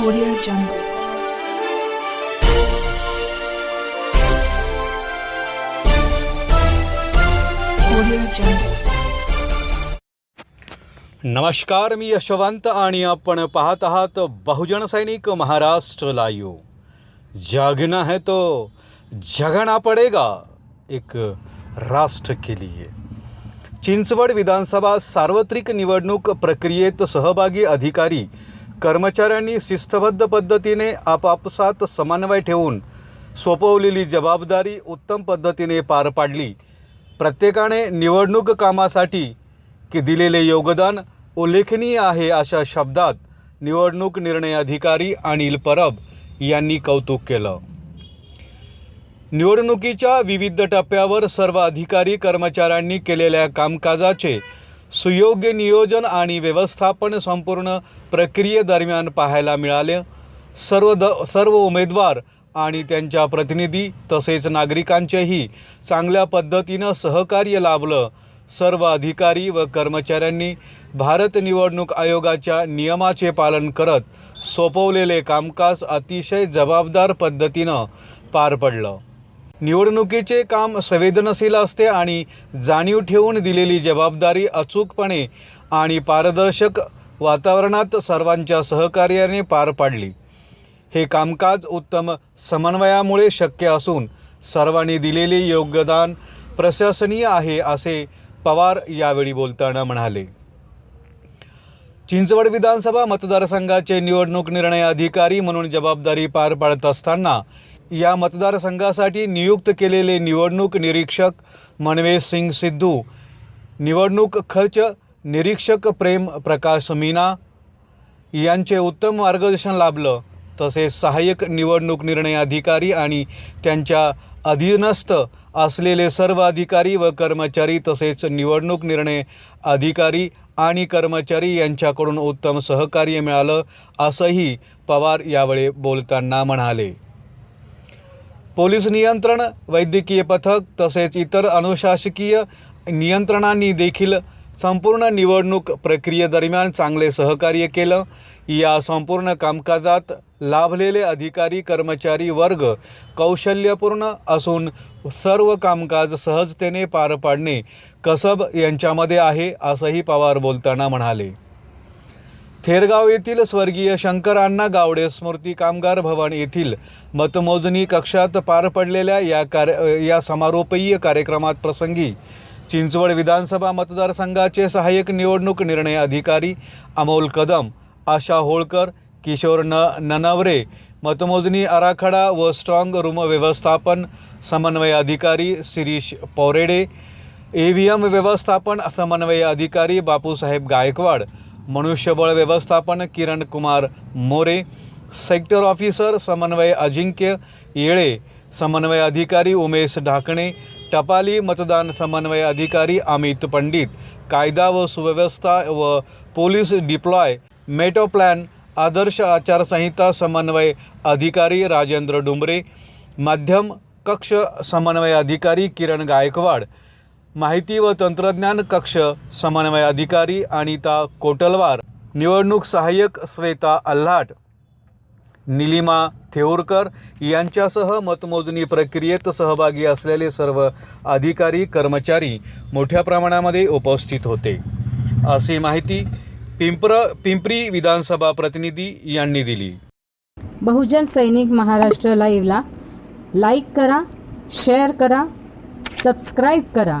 Audio Jungle. नमस्कार मी यशवंत आणि आपण पाहत आहात बहुजन सैनिक महाराष्ट्र लाईव्ह जागना है तो जगना पडेगा एक राष्ट्र के लिए. चिंचवड विधानसभा सार्वत्रिक निवडणूक प्रक्रियेत सहभागी अधिकारी कर्मचाऱ्यांनी शिस्तबद्ध पद्धतीने आपापसात समन्वय ठेवून सोपवलेली जबाबदारी उत्तम पद्धतीने पार पाडली. प्रत्येकाने निवडणूक कामासाठी की दिलेले योगदान उल्लेखनीय आहे अशा शब्दात निवडणूक निर्णय अधिकारी अनिल परब यांनी कौतुक केलं. निवडणुकीच्या विविध टप्प्यावर सर्व अधिकारी कर्मचाऱ्यांनी केलेल्या कामकाजाचे सुयोग्य नियोजन आणि व्यवस्थापन संपूर्ण प्रक्रियेदरम्यान पाहायला मिळाले. सर्व द सर्व उमेदवार आणि त्यांच्या प्रतिनिधी तसेच नागरिकांचेही चांगल्या पद्धतीनं सहकार्य लाभलं. सर्व अधिकारी व कर्मचाऱ्यांनी भारत निवडणूक आयोगाच्या नियमाचे पालन करत सोपवलेले कामकाज अतिशय जबाबदार पद्धतीनं पार पडलं. निवडणुकीचे काम संवेदनशील असते आणि जाणीव ठेवून दिलेली जबाबदारी अचूकपणे आणि पारदर्शक वातावरणात सर्वांच्या सहकार्याने पार पाडली. हे कामकाज उत्तम समन्वयामुळे शक्य असून सर्वांनी दिलेले योगदान प्रशासनीय आहे असे पवार यावेळी बोलताना म्हणाले. चिंचवड विधानसभा मतदारसंघाचे निवडणूक निर्णय अधिकारी म्हणून जबाबदारी पार पाडत असताना या मतदारसंघासाठी नियुक्त केलेले निवडणूक निरीक्षक मनवेश सिंग सिद्धू निवडणूक खर्च निरीक्षक प्रेम प्रकाश मीना यांचे उत्तम मार्गदर्शन लाभलं. तसेच सहाय्यक निवडणूक निर्णय अधिकारी आणि त्यांच्या अधीनस्थ असलेले सर्व अधिकारी व कर्मचारी तसेच निवडणूक निर्णय अधिकारी आणि कर्मचारी यांच्याकडून उत्तम सहकार्य मिळालं असंही पवार यावेळी बोलताना म्हणाले. पोलीस नियंत्रण वैद्यकीय पथक तसेच इतर अनुशासकीय नियंत्रणांनी देखील संपूर्ण निवडणूक प्रक्रियेदरम्यान चांगले सहकार्य केलं. या संपूर्ण कामकाजात लाभलेले अधिकारी कर्मचारी वर्ग कौशल्यपूर्ण असून सर्व कामकाज सहजतेने पार पाडणे कसब यांच्यामध्ये आहे असंही पवार बोलताना म्हणाले. थेरगाव येथील स्वर्गीय शंकर अण्णा गावडे स्मृती कामगार भवन येथील मतमोजणी कक्षात पार पडलेल्या या कार्य या समारोपीय कार्यक्रमात प्रसंगी चिंचवड विधानसभा मतदारसंघाचे सहाय्यक निवडणूक निर्णय अधिकारी अमोल कदम आशा होळकर किशोर न ननवरे मतमोजणी आराखडा व स्ट्रॉंग रूम व्यवस्थापन समन्वय अधिकारी Shirish Paurede E V M व्यवस्थापन समन्वय अधिकारी बापूसाहेब गायकवाड मनुष्यबळ व्यवस्थापन किरण कुमार मोरे. सेक्टर ऑफिसर समन्वय अजिंक्य येळे. समन्वय अधिकारी उमेश ढाकणे. टपाली मतदान समन्वय अधिकारी अमित पंडित. कायदा व सुव्यवस्था व पोलीस डिप्लॉय मेटो प्लॅन आदर्श आचारसंहिता समन्वय अधिकारी राजेंद्र डुंबरे माध्यम कक्ष समन्वय अधिकारी किरण गायकवाड. माहिती व तंत्रज्ञान कक्ष समन्वय अधिकारी अनिता कोटलवार निवडणूक सहाय्यक श्वेता अल्हाट निलिमा थेऊरकर यांच्यासह मतमोजणी प्रक्रियेत सहभागी असलेले सर्व अधिकारी कर्मचारी मोठ्या प्रमाणामध्ये उपस्थित होते. अशी माहिती पिंपर पिंपरी विधानसभा प्रतिनिधी यांनी दिली. बहुजन सैनिक महाराष्ट्र लाईव्हला लाईक करा शेअर करा सबस्क्राईब करा.